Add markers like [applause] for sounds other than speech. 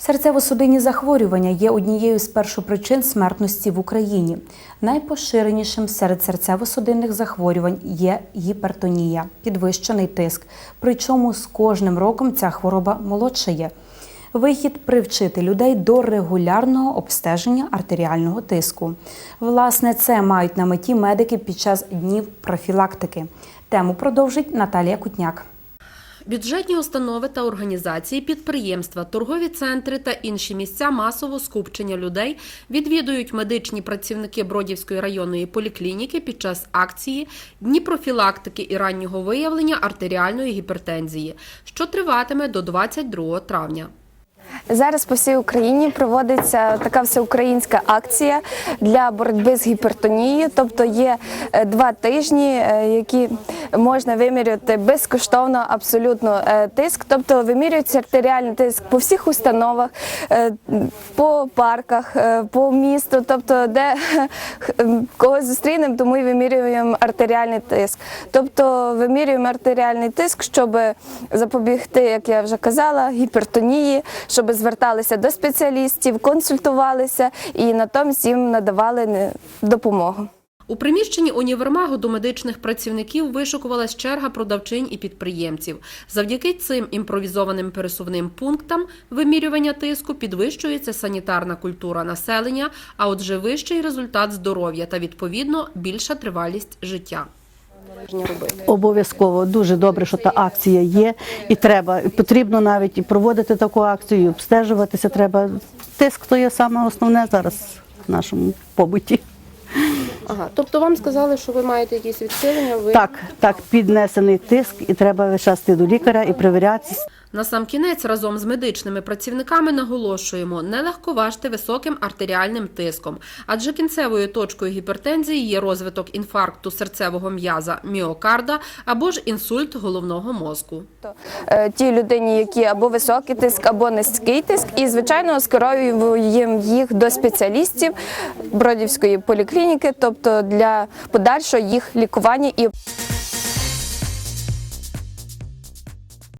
Серцево-судинні захворювання є однією з першопричин смертності в Україні. Найпоширенішим серед серцево-судинних захворювань є гіпертонія, підвищений тиск. Причому з кожним роком ця хвороба молодшає. Вихід привчити людей до регулярного обстеження артеріального тиску. Власне, це мають на меті медики під час днів профілактики. Тему продовжить Наталія Кутняк. Бюджетні установи та організації, підприємства, торгові центри та інші місця масового скупчення людей відвідують медичні працівники Бродівської районної поліклініки під час акції Дні профілактики і раннього виявлення артеріальної гіпертензії, що триватиме до 22 травня. Зараз по всій Україні проводиться така всеукраїнська акція для боротьби з гіпертонією. Тобто є е, два тижні, е, які можна виміряти безкоштовно абсолютно е, тиск. Тобто вимірюється артеріальний тиск по всіх установах, по парках, по місту, тобто де [laughs] кого зустрінемо, тому і вимірюємо артеріальний тиск. Тобто вимірюємо артеріальний тиск, щоб запобігти, як я вже казала, гіпертонії, щоб зверталися до спеціалістів, консультувалися і натомість їм надавали допомогу. У приміщенні універмагу до медичних працівників вишукувалась черга продавчинь і підприємців. Завдяки цим імпровізованим пересувним пунктам вимірювання тиску підвищується санітарна культура населення, а отже, вищий результат здоров'я та відповідно більша тривалість життя. Обов'язково дуже добре, що та акція є, і треба і потрібно навіть і проводити таку акцію, і обстежуватися. Треба тиск то є саме основне зараз в нашому побуті. Ага, тобто вам сказали, що ви маєте якісь відхилення, ви Так, так, піднесений тиск, і треба весь час йти до лікаря і перевірятися. Насамкінець разом з медичними працівниками наголошуємо, не легковажте високим артеріальним тиском, адже кінцевою точкою гіпертензії є розвиток інфаркту серцевого м'яза міокарда або ж інсульт головного мозку. Е, Тій людині, які або високий тиск, або низький тиск, і звичайно скеровуємо їх до спеціалістів Бродівської поліклініки, тобто для подальшого їх лікування і